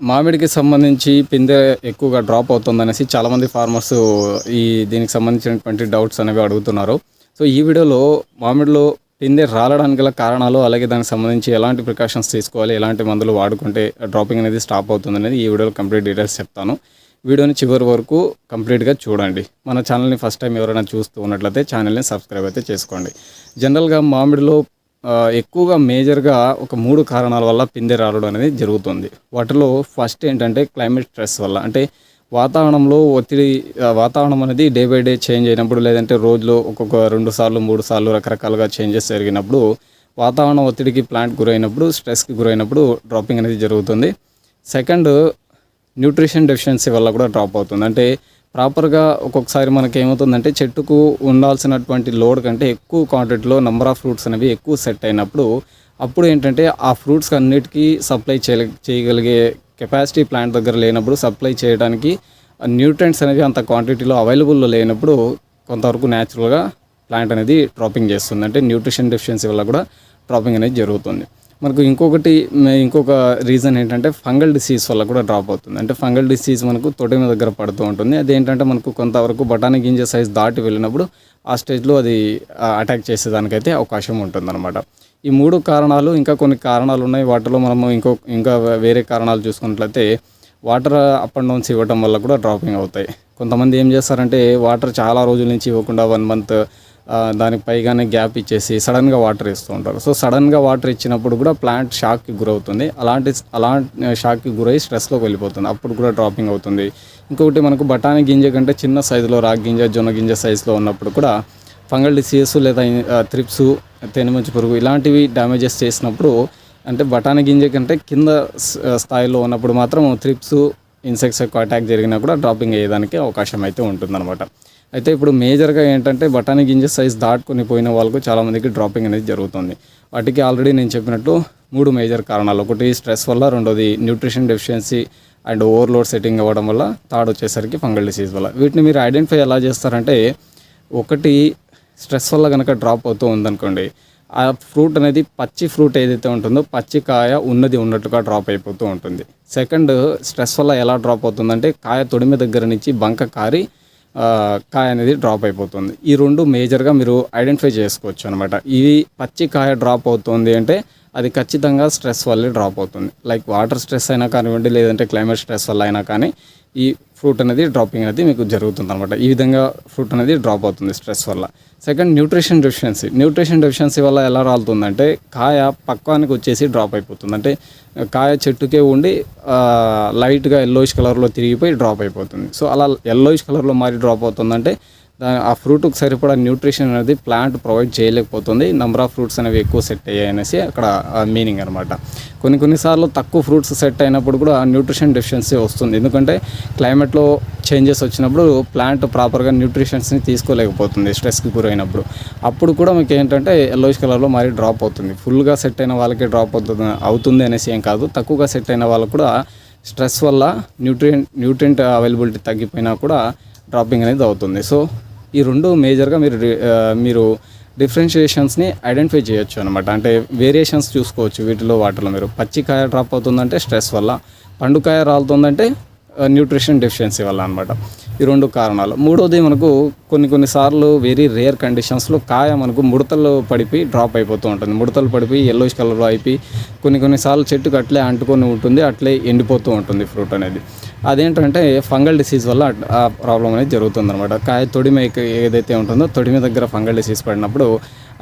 మామిడికి సంబంధించి పిందె ఎక్కువగా డ్రాప్ అవుతుంది అనేసి చాలామంది ఫార్మర్స్ ఈ దీనికి సంబంధించినటువంటి డౌట్స్ అనేవి అడుగుతున్నారు. సో ఈ వీడియోలో మామిడిలో పిందె రాలడానికి గల కారణాలు అలాగే దానికి సంబంధించి ఎలాంటి ప్రికాషన్స్ తీసుకోవాలి ఎలాంటి మందులు వాడుకుంటే డ్రాపింగ్ అనేది స్టాప్ అవుతుంది అనేది ఈ వీడియోలో కంప్లీట్ డీటెయిల్స్ చెప్తాను. వీడియోని చివరి వరకు కంప్లీట్గా చూడండి. మన ఛానల్ని ఫస్ట్ టైం ఎవరైనా చూస్తూ ఉన్నట్లయితే ఛానల్ని సబ్స్క్రైబ్ అయితే చేసుకోండి. జనరల్గా మామిడిలో ఎక్కువగా మేజర్గా ఒక మూడు కారణాల వల్ల పిందె రాలడం అనేది జరుగుతుంది. వాటిలో ఫస్ట్ ఏంటంటే క్లైమేట్ స్ట్రెస్ వల్ల. అంటే వాతావరణంలో ఒత్తిడి వాతావరణం అనేది డే బై డే చేంజ్ అయినప్పుడు లేదంటే రోజులో ఒక్కొక్క రెండు సార్లు మూడు సార్లు రకరకాలుగా చేంజెస్ జరిగినప్పుడు వాతావరణ ఒత్తిడికి ప్లాంట్ గురైనప్పుడు స్ట్రెస్కి గురైనప్పుడు డ్రాపింగ్ అనేది జరుగుతుంది. సెకండ్ న్యూట్రిషన్ డెఫిషియన్సీ వల్ల కూడా డ్రాప్ అవుతుంది. అంటే ప్రాపర్గా ఒక్కొక్కసారి మనకి ఏమవుతుందంటే చెట్టుకు ఉండాల్సినటువంటి లోడ్ కంటే ఎక్కువ క్వాంటిటీలో నెంబర్ ఆఫ్ ఫ్రూట్స్ అనేవి ఎక్కువ సెట్ అయినప్పుడు అప్పుడు ఏంటంటే ఆ ఫ్రూట్స్ అన్నిటికీ సప్లై చేయ చేయగలిగే కెపాసిటీ ప్లాంట్ దగ్గర లేనప్పుడు సప్లై చేయడానికి న్యూట్రియంట్స్ అనేవి అంత క్వాంటిటీలో అవైలబుల్లో లేనప్పుడు కొంతవరకు న్యాచురల్గా ప్లాంట్ అనేది డ్రాపింగ్ చేస్తుంది అంటే న్యూట్రిషన్ డెఫిషియన్సీ వల్ల కూడా డ్రాపింగ్ అనేది జరుగుతుంది. మనకు ఇంకొకటి ఇంకొక రీజన్ ఏంటంటే ఫంగల్ డిసీజ్ వల్ల కూడా డ్రాప్ అవుతుంది. అంటే ఫంగల్ డిసీజ్ మనకు తొడిమ దగ్గర పడుతూ ఉంటుంది. అదేంటంటే మనకు కొంతవరకు బఠానీ గింజ సైజ్ దాటి వెళ్ళినప్పుడు ఆ స్టేజ్లో అది అటాక్ చేసేదానికైతే అవకాశం ఉంటుందన్నమాట. ఈ మూడు కారణాలు ఇంకా కొన్ని కారణాలు ఉన్నాయి. వాటిలో మనము ఇంకో ఇంకా వేరే కారణాలు చూసుకున్నట్లయితే వాటర్ అప్ అండ్ డౌన్స్ ఇవ్వడం వల్ల కూడా డ్రాపింగ్ అవుతాయి. కొంతమంది ఏం చేస్తారంటే వాటర్ చాలా రోజుల నుంచి ఇవ్వకుండా వన్ మంత్ దానికి పైగానే గ్యాప్ ఇచ్చేసి సడన్గా వాటర్ ఇస్తూ ఉంటారు. సో సడన్గా వాటర్ ఇచ్చినప్పుడు కూడా ప్లాంట్ షాక్కి గురవుతుంది. అలాంటి అలాంటి షాక్కి గురై స్ట్రెస్లోకి వెళ్ళిపోతుంది. అప్పుడు కూడా డ్రాపింగ్ అవుతుంది. ఇంకొకటి మనకు బఠానీ గింజ కంటే చిన్న సైజులో రాగి గింజ జొన్న గింజ సైజులో ఉన్నప్పుడు కూడా ఫంగల్ డిసీజెస్ లేదా త్రిప్స్ తెనుమంచి పురుగు ఇలాంటివి డ్యామేజెస్ చేసినప్పుడు అంటే బఠానీ గింజ కంటే కింద స్థాయిలో ఉన్నప్పుడు మాత్రం త్రిప్స్ ఇన్సెక్ట్స్ యొక్క అటాక్ జరిగినా కూడా డ్రాపింగ్ అయ్యేదానికి అవకాశం అయితే ఉంటుందన్నమాట. అయితే ఇప్పుడు మేజర్గా ఏంటంటే బఠానీ గింజ సైజ్ దాటుకొని పోయిన వాళ్ళకు చాలామందికి డ్రాపింగ్ అనేది జరుగుతుంది. వాటికి ఆల్రెడీ నేను చెప్పినట్టు మూడు మేజర్ కారణాలు. ఒకటి స్ట్రెస్ వల్ల రెండోది nutrition deficiency and overload setting అవ్వడం వల్ల థర్డ్ వచ్చేసరికి ఫంగల్ డిసీజ్ వల్ల. వీటిని మీరు ఐడెంటిఫై ఎలా చేస్తారంటే ఒకటి స్ట్రెస్ వల్ల కనుక డ్రాప్ అవుతూ ఉందనుకోండి ఆ ఫ్రూట్ అనేది పచ్చి ఫ్రూట్ ఏదైతే ఉంటుందో పచ్చి కాయ ఉన్నది ఉన్నట్టుగా డ్రాప్ అయిపోతూ ఉంటుంది. సెకండ్ స్ట్రెస్ వల్ల ఎలా డ్రాప్ అవుతుందంటే కాయ తొడిమి దగ్గర నుంచి బంక కారి కాయ అనేది డ్రాప్ అయిపోతుంది. ఈ రెండు మేజర్గా మీరు ఐడెంటిఫై చేసుకోవచ్చు అనమాట ఇది పచ్చి కాయ డ్రాప్ అవుతుంది అంటే అది ఖచ్చితంగా స్ట్రెస్ వల్లే డ్రాప్ అవుతుంది. లైక్ వాటర్ స్ట్రెస్ అయినా కానివ్వండి లేదంటే క్లైమేట్ స్ట్రెస్ వల్ల అయినా కానీ ఈ ఫ్రూట్ అనేది డ్రాపింగ్ అనేది మీకు జరుగుతుంది అనమాట ఈ విధంగా ఫ్రూట్ అనేది డ్రాప్ అవుతుంది స్ట్రెస్ వల్ల. Second nutrition deficiency nutrition deficiency వల్ల ఎలా రాలుతుందంటే కాయ పక్వానికి వచ్చేసి డ్రాప్ అయిపోతుంది. అంటే కాయ చెట్టుకే ఉండి లైట్గా ఎల్లోయిష్ కలర్లో తిరిగిపోయి డ్రాప్ అయిపోతుంది. సో అలా ఎల్లోయిష్ కలర్లో మారి డ్రాప్ అవుతుందంటే దా- ఆ ఫ్రూట్కి సరిపడా న్యూట్రిషన్ అనేది ప్లాంట్ ప్రొవైడ్ చేయలేకపోతుంది. నెంబర్ ఆఫ్ ఫ్రూట్స్ అనేవి ఎక్కువ సెట్ అయ్యాయి అనేసి అక్కడ మీనింగ్ అనమాట కొన్ని కొన్నిసార్లు తక్కువ ఫ్రూట్స్ సెట్ అయినప్పుడు కూడా న్యూట్రిషన్ డెఫిషియన్సీ వస్తుంది. ఎందుకంటే క్లైమేట్ క్లైమేట్లో చేంజెస్ వచ్చినప్పుడు ప్లాంట్ ప్రాపర్గా న్యూట్రిషన్స్ని తీసుకోలేకపోతుంది స్ట్రెస్కి గురైనప్పుడు. అప్పుడు కూడా మీకు ఏంటంటే ఎల్లోయిష్ కలర్లో మరీ డ్రాప్ అవుతుంది. ఫుల్గా సెట్ అయిన వాళ్ళకి డ్రాప్ అవుతుంది అవుతుంది అనేసి ఏం కాదు. తక్కువగా సెట్ అయిన వాళ్ళకు కూడా స్ట్రెస్ వల్ల న్యూట్రియంట్ న్యూట్రియంట్ అవైలబిలిటీ తగ్గిపోయినా కూడా డ్రాపింగ్ అనేది అవుతుంది. సో ఈ రెండు మేజర్గా మీరు మీరు డిఫరెన్షియేషన్స్ని ఐడెంటిఫై చేయొచ్చు అనమాట అంటే వేరియేషన్స్ చూసుకోవచ్చు వీటిలో వాటిలో మీరు. పచ్చికాయ డ్రాప్ అవుతుందంటే స్ట్రెస్ వల్ల పండుకాయ రాలుతుందంటే న్యూట్రిషన్ డెఫిషియన్సీ వల్ల అనమాట ఈ రెండు కారణాలు. మూడోది మనకు కొన్ని కొన్నిసార్లు వెరీ రేర్ కండిషన్స్లో కాయ మనకు ముడతలు పడిపోయి డ్రాప్ అయిపోతూ ఉంటుంది. ముడతలు పడిపోయి ఎల్లోష్ కలర్లో అయిపోయి కొన్ని కొన్నిసార్లు చెట్టుకు అట్లే అంటుకొని ఉంటుంది అట్లే ఎండిపోతూ ఉంటుంది ఫ్రూట్ అనేది. అదేంటంటే ఫంగల్ డిసీజ్ వల్ల ఆ ప్రాబ్లం అనేది జరుగుతుంది అనమాట కాయ తొడిమ ఏదైతే ఉంటుందో తొడిమి దగ్గర ఫంగల్ డిసీజ్ పడినప్పుడు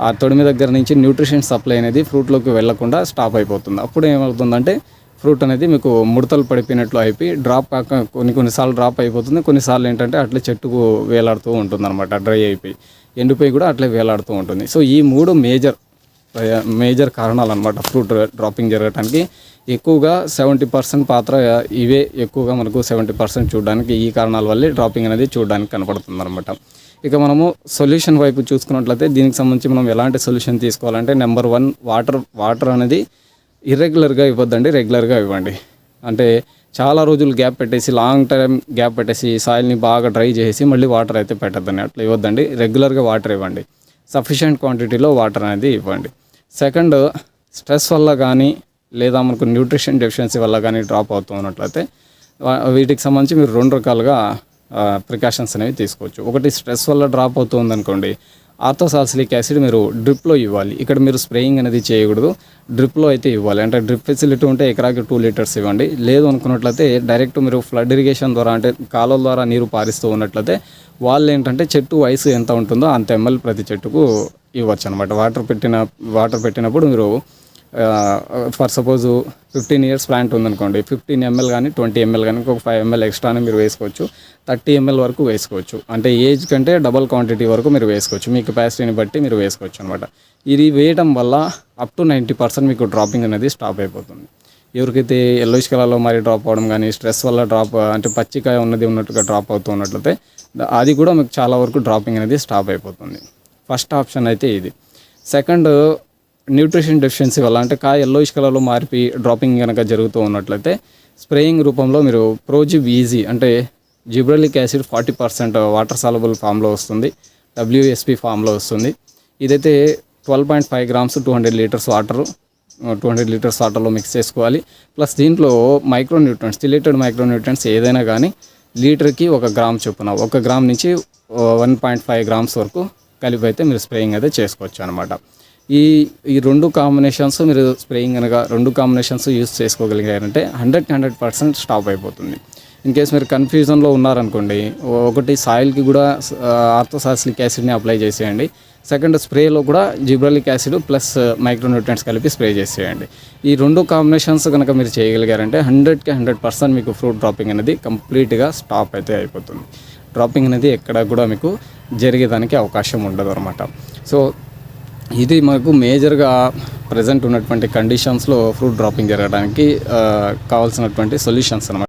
ఆ తొడిమి దగ్గర నుంచి న్యూట్రిషన్ సప్లై అనేది ఫ్రూట్లోకి వెళ్ళకుండా స్టాప్ అయిపోతుంది. అప్పుడు ఏమవుతుందంటే ఫ్రూట్ అనేది మీకు ముడతలు పడిపోయినట్లు అయిపోయి డ్రాప్ కాక కొన్ని కొన్నిసార్లు డ్రాప్ అయిపోతుంది. కొన్నిసార్లు ఏంటంటే అట్లే చెట్టుకు వేలాడుతూ ఉంటుంది అనమాట డ్రై అయిపోయి. ఎండిపోయి కూడా అట్లే వేలాడుతూ ఉంటుంది. సో ఈ మూడు మేజర్ మేజర్ కారణాలు అనమాట ఫ్రూట్ డ్రాపింగ్ జరగడానికి ఎక్కువగా సెవెంటీ పర్సెంట్ పాత్ర ఇవే ఎక్కువగా మనకు సెవెంటీ పర్సెంట్ చూడడానికి ఈ కారణాల వల్లే డ్రాపింగ్ అనేది చూడడానికి కనపడుతుంది అనమాట ఇక మనము సొల్యూషన్ వైపు చూసుకున్నట్లయితే దీనికి సంబంధించి మనం ఎలాంటి సొల్యూషన్ తీసుకోవాలంటే నెంబర్ వన్ వాటర్ వాటర్ అనేది ఇర్రెగ్యులర్గా ఇవ్వద్దండి రెగ్యులర్గా ఇవ్వండి. అంటే చాలా రోజులు గ్యాప్ పెట్టేసి లాంగ్ టైం గ్యాప్ పెట్టేసి సాయిల్ని బాగా డ్రై చేసి మళ్ళీ వాటర్ అయితే పెట్టద్దని అట్లా ఇవ్వద్దండి రెగ్యులర్గా వాటర్ ఇవ్వండి. సఫిషియంట్ క్వాంటిటీలో వాటర్ అనేది ఇవ్వండి. సెకండ్ స్ట్రెస్ వల్ల కానీ లేదా మనకు న్యూట్రిషన్ డెఫిషియన్సీ వల్ల కానీ డ్రాప్ అవుతూ ఉన్నట్లయితే వీటికి సంబంధించి మీరు రెండు రకాలుగా ప్రికాషన్స్ అనేవి తీసుకోవచ్చు. ఒకటి స్ట్రెస్ వల్ల డ్రాప్ అవుతుంది అనుకోండి ఆర్థోసాల్సిలిక్ యాసిడ్ మీరు డ్రిప్లో ఇవ్వాలి. ఇక్కడ మీరు స్ప్రేయింగ్ అనేది చేయకూడదు. డ్రిప్లో అయితే ఇవ్వాలి. అంటే డ్రిప్ ఫెసిలిటీ ఉంటే ఎకరాకి టూ లీటర్స్ ఇవ్వండి. లేదు అనుకున్నట్లయితే డైరెక్ట్ మీరు ఫ్లడ్ ఇరిగేషన్ ద్వారా అంటే కాలువల ద్వారా నీరు పారిస్తూ ఉన్నట్లయితే వాళ్ళు ఏంటంటే చెట్టు వయసు ఎంత ఉంటుందో అంత ఎంఎల్ ప్రతి చెట్టుకు ఇవ్వచ్చు అనమాట వాటర్ పెట్టిన వాటర్ పెట్టినప్పుడు మీరు for suppose fifteen years plant ఉందనుకోండి ఫిఫ్టీన్ ఎంఎల్ కానీ ట్వంటీ ఎంఎల్ కానీ ఒక ఫైవ్ ఎంఎల్ ఎక్స్ట్రానే మీరు వేసుకోవచ్చు. థర్టీ ఎంఎల్ వరకు వేసుకోవచ్చు. అంటే ఏజ్ కంటే డబల్ క్వాంటిటీ వరకు మీరు వేసుకోవచ్చు. మీ కెపాసిటీని బట్టి మీరు వేసుకోవచ్చు అనమాట ఇది వేయడం వల్ల అప్ టు నైంటీ పర్సెంట్ మీకు డ్రాపింగ్ అనేది స్టాప్ అయిపోతుంది. ఎవరికైతే ఎల్లోయిష్ కలర్లో మరి డ్రాప్ అవ్వడం కానీ స్ట్రెస్ వల్ల డ్రాప్ అంటే పచ్చికాయ ఉన్నది ఉన్నట్టుగా డ్రాప్ అవుతూ ఉన్నట్లయితే అది కూడా మీకు చాలా వరకు డ్రాపింగ్ అనేది స్టాప్ అయిపోతుంది. ఫస్ట్ ఆప్షన్ అయితే ఇది. సెకండ్ న్యూట్రిషన్ డెఫిషియన్సీ వల్ల అంటే కాయ ఎల్లోయిష్ కలర్లో మారిపి డ్రాపింగ్ కనుక జరుగుతూ ఉన్నట్లయితే స్ప్రేయింగ్ రూపంలో మీరు ప్రోజిబ్ ఈజీ అంటే gibberellic acid forty percent water soluble ఫామ్లో వస్తుంది. డబ్ల్యూఎస్పి ఫామ్లో వస్తుంది. ఇదైతే twelve point five grams two hundred litres water two hundred litres వాటర్లో మిక్స్ చేసుకోవాలి. ప్లస్ దీంట్లో micro nutrients chelated micro nutrients ఏదైనా కానీ లీటర్కి ఒక గ్రామ్ చొప్పున ఒక గ్రామ్ నుంచి వన్ పాయింట్ ఫైవ్ గ్రామ్స్ వరకు కలిపి అయితే మీరు స్ప్రేయింగ్ అయితే చేసుకోవచ్చు అనమాట ఈ ఈ రెండు కాంబినేషన్స్ మీరు స్ప్రేయింగ్ అనగా రెండు కాంబినేషన్స్ యూస్ చేసుకోగలిగారంటే హండ్రెడ్ హండ్రెడ్ పర్సెంట్ స్టాప్ అయిపోతుంది. ఇన్ కేస్ మీరు కన్ఫ్యూజన్లో ఉన్నారనుకోండి ఒకటి సాయిల్కి కూడా ఆర్థోసాసిలిక్ యాసిడ్ని అప్లై చేసేయండి. సెకండ్ స్ప్రేలో కూడా జిబ్రాలిక్ యాసిడ్ ప్లస్ మైక్రోన్యూట్రియంట్స్ కలిపి స్ప్రే చేసేయండి. ఈ రెండు కాంబినేషన్స్ కనుక మీరు చేయగలిగారంటే హండ్రెడ్కి హండ్రెడ్ పర్సెంట్ మీకు ఫ్రూట్ డ్రాపింగ్ అనేది కంప్లీట్గా స్టాప్ అయితే అయిపోతుంది. డ్రాపింగ్ అనేది ఎక్కడ కూడా మీకు జరిగేదానికి అవకాశం ఉండదు అనమాట సో ఇది మనకు మేజర్గా ప్రజెంట్ ఉన్నటువంటి కండిషన్స్లో ఫ్రూట్ డ్రాపింగ్ జరగడానికి ఆ, కావాల్సినటువంటి సొల్యూషన్స్ అనమాట